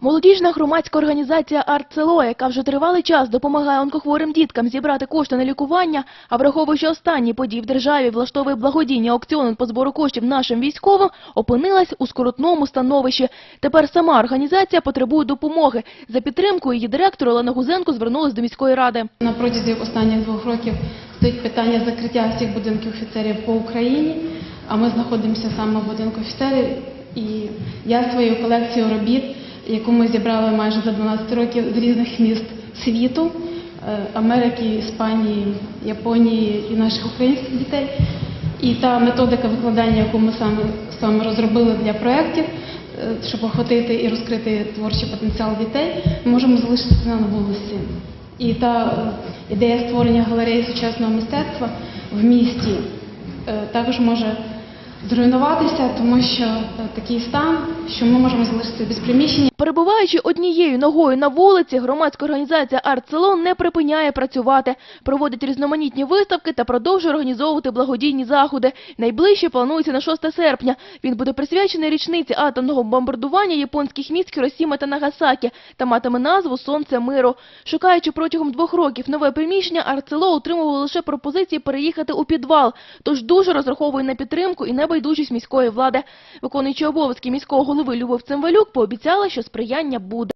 Молодіжна громадська організація «Артсело», яка вже тривалий час допомагає онкохворим діткам зібрати кошти на лікування, а враховуючи останні події в державі, влаштовує благодійні аукціони по збору коштів нашим військовим, опинилась у скрутному становищі. Тепер сама організація потребує допомоги. За підтримкою її директор Олена Гузенко звернулась до міської ради. На протязі останніх двох років стоїть питання закриття всіх будинків офіцерів по Україні, а ми знаходимося саме в будинку офіцерів. І я своєю колекцією робіт, яку ми зібрали майже за 12 років з різних міст світу, е, Америки, Іспанії, Японії і наших українських дітей. І та методика викладання, яку ми саме, саме розробили для проєктів, е, щоб охватити і розкрити творчий потенціал дітей, ми можемо залишити на вулиці. І та е, ідея створення галереї сучасного мистецтва в місті також може зруйнуватися, тому що е, такий стан, що ми можемо залишити без приміщення. Перебуваючи однією ногою на вулиці, громадська організація «Артсело» не припиняє працювати, проводить різноманітні виставки та продовжує організовувати благодійні заходи. Найближче планується на 6 серпня. Він буде присвячений річниці атомного бомбардування японських міст Хіросіма та Нагасакі та матиме назву «Сонце миру». Шукаючи протягом двох років нове приміщення, «Артсело» отримувало лише пропозиції переїхати у підвал, тож дуже розраховує на підтримку і небайдужість міської влади. Виконуючи обов'язки міського голови Любов Цимбалюк пообіцяла, що сприяння буде.